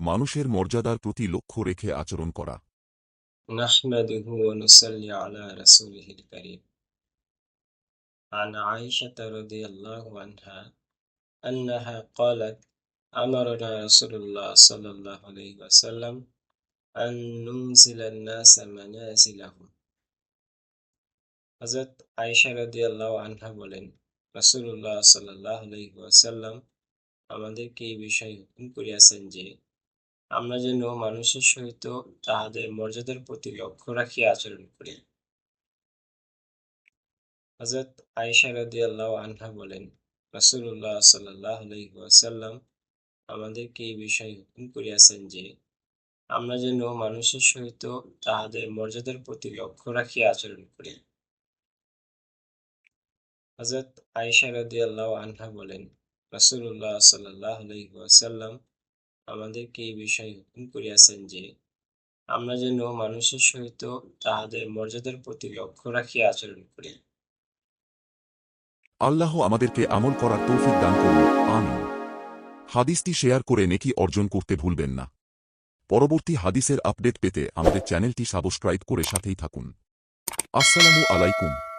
মানুষের মর্যাদার প্রতি লক্ষ্য রেখে আচরণ করা نحمده ونصلي على رسوله الكريم عن عائشة رضي الله عنها أنها قالت أمرنا رسول الله صلى الله عليه وسلم أن ننزل الناس منازلهم হজরত আয়েশা রাদিয়াল্লাহু আনহা বলেন রাসূলুল্লাহ সাল্লাল্লাহু আলাইহি ওয়াসাল্লাম আমাদেরকে এই বিষয়ে হুকুম করিয়াছেন যে আমরা যেন মানুষের সহিত তাহাদের মর্যাদার প্রতি লক্ষ্য রাখিয়া আচরণ করি। হজরত আয়েশা রাদিয়াল্লাহু আনহা বলেন, রাসূলুল্লাহ সাল্লাল্লাহু আলাইহি ওয়াসাল্লাম আমাদেরকে এই বিষয়ে হুকুম করিয়াছেন যে, আমরা যেন মানুষের সহিত তাহাদের মর্যাদার প্রতি লক্ষ্য রাখিয়া আচরণ করি। হজরত আয়েশা রাদিয়াল্লাহু আনহা বলেন, রাসূলুল্লাহ সাল্লাল্লাহু আলাইহি ওয়াসাল্লাম আমাদেরকে এই বিষয়ে হুকুম করিয়াছেন যে, আমরা যেন মানুষের সহিত তাহাদের মর্যাদার প্রতি লক্ষ্য রাখিয়া আচরণ করি। আল্লাহ আমাদেরকে আমল করার তৌফিক দান করুন। আমিন। হাদিসটি শেয়ার করে নেকি অর্জন করতে ভুলবেন না। পরবর্তী হাদিসের আপডেট পেতে আমাদের চ্যানেলটি সাবস্ক্রাইব করে সাথেই থাকুন। আসসালামু আলাইকুম।